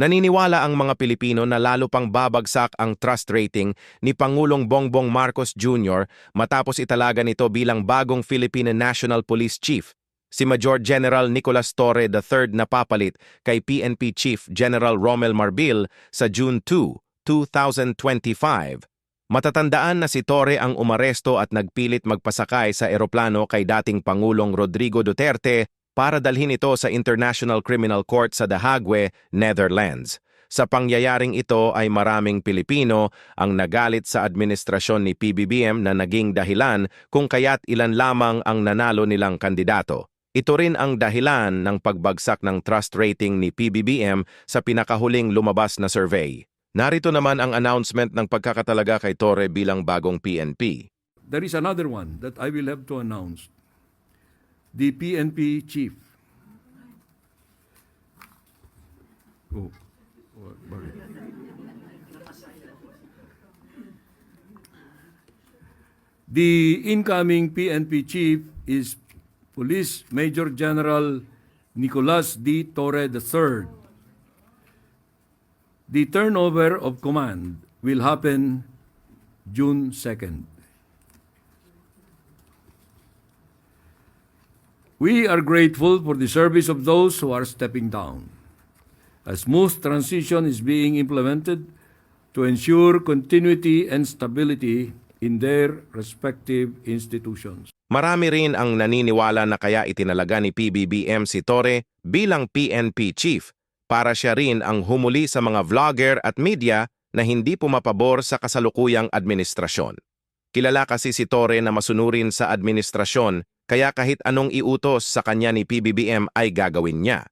Naniniwala ang mga Pilipino na lalo pang babagsak ang trust rating ni Pangulong Bongbong Marcos Jr. matapos italaga nito bilang bagong Philippine National Police Chief, si Major General Nicolas Torre III na papalit kay PNP Chief General Romel Marbil sa June 2, 2025. Matatandaan na si Torre ang umaresto at nagpilit magpasakay sa eroplano kay dating Pangulong Rodrigo Duterte para dalhin ito sa International Criminal Court sa The Hague, Netherlands. Sa pangyayaring ito ay maraming Pilipino ang nagalit sa administrasyon ni PBBM na naging dahilan kung kaya't ilan lamang ang nanalo nilang kandidato. Ito rin ang dahilan ng pagbagsak ng trust rating ni PBBM sa pinakahuling lumabas na survey. Narito naman ang announcement ng pagkakatalaga kay Torre bilang bagong PNP. There is another one that I will have to announce. The PNP chief. Oh, oh? The incoming PNP chief is Police Major General Nicolas D. Torre III. The turnover of command will happen June 2nd. We are grateful for the service of those who are stepping down. A smooth transition is being implemented to ensure continuity and stability in their respective institutions. Marami rin ang naniniwala na kaya itinalaga ni PBBM si Torre bilang PNP chief para siya rin ang humuli sa mga vlogger at media na hindi pumapabor sa kasalukuyang administrasyon. Kilala kasi si Torre na masunurin sa administrasyon kaya kahit anong iutos sa kanya ni PBBM ay gagawin niya.